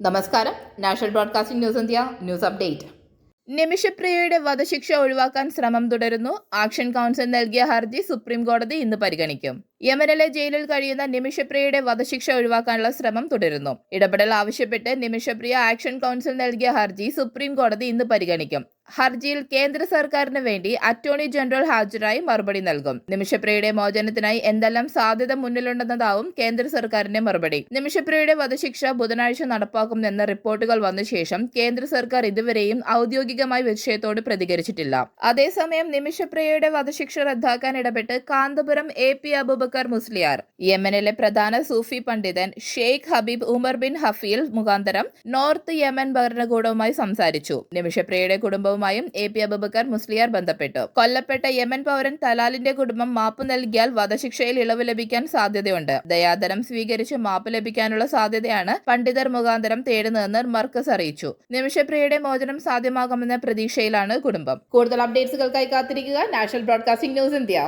നമസ്കാരം. National broadcasting news India news update. നിമിഷപ്രിയയുടെ വധശിക്ഷ ഒഴിവാക്കാൻ ശ്രമം തുടരുന്നു. ആക്ഷൻ കൗൺസിൽ നൽകിയ ഹർജി സുപ്രീം കോടതി ഇന്ന് പരിഗണിക്കും. യമനിലെ ജയിലിൽ കഴിയുന്ന നിമിഷപ്രിയയുടെ വധശിക്ഷ ഒഴിവാക്കാനുള്ള ശ്രമം തുടരുന്നു. ഇടപെടൽ ആവശ്യപ്പെട്ട് നിമിഷപ്രിയ ആക്ഷൻ കൗൺസിൽ നൽകിയ ഹർജി സുപ്രീം കോടതി ഇന്ന് പരിഗണിക്കും. ഹർജിയിൽ കേന്ദ്ര സർക്കാരിന് വേണ്ടി അറ്റോർണി ജനറൽ ഹാജരായി മറുപടി നൽകും. നിമിഷപ്രിയയുടെ മോചനത്തിനായി എന്തെല്ലാം സാധ്യത മുന്നിലുണ്ടെന്നതാവും കേന്ദ്ര സർക്കാരിന്റെ മറുപടി. നിമിഷപ്രിയയുടെ വധശിക്ഷ ബുധനാഴ്ച നടപ്പാക്കുമെന്ന റിപ്പോർട്ടുകൾ വന്ന ശേഷം കേന്ദ്ര സർക്കാർ ഇതുവരെയും ഔദ്യോഗികമായി വിഷയത്തോട് പ്രതികരിച്ചിട്ടില്ല. അതേസമയം നിമിഷപ്രിയയുടെ വധശിക്ഷ റദ്ദാക്കാൻ ഇടപെട്ട് കാന്തപുരം എ പി അബുബക്കർ മുസ്ലിയാർ യമനിലെ പ്രധാന സൂഫി പണ്ഡിതൻ Sheikh Habib Umar bin Hafeel മുഖാന്തരം നോർത്ത് യമൻ ഭരണകൂടവുമായി സംസാരിച്ചു. നിമിഷപ്രിയയുടെ കുടുംബവുമായും എ പി അബുബക്കർ മുസ്ലിയാർ ബന്ധപ്പെട്ടു. കൊല്ലപ്പെട്ട യമൻ പൗരൻ തലാലിന്റെ കുടുംബം മാപ്പ് നൽകിയാൽ വധശിക്ഷയിൽ ഇളവ് ലഭിക്കാൻ സാധ്യതയുണ്ട്. ദയാദരം സ്വീകരിച്ച് മാപ്പ് ലഭിക്കാനുള്ള സാധ്യതയാണ് പണ്ഡിതർ മുഖാന്തരം തേടുന്നതെന്ന് മർക്കസ് അറിയിച്ചു. നിമിഷപ്രിയയുടെ മോചനം സാധ്യമാകുമെന്ന പ്രതീക്ഷയിലാണ് കുടുംബം. കൂടുതൽ അപ്ഡേറ്റ്സുകൾക്കായി കാത്തിരിക്കുക. National broadcasting news India.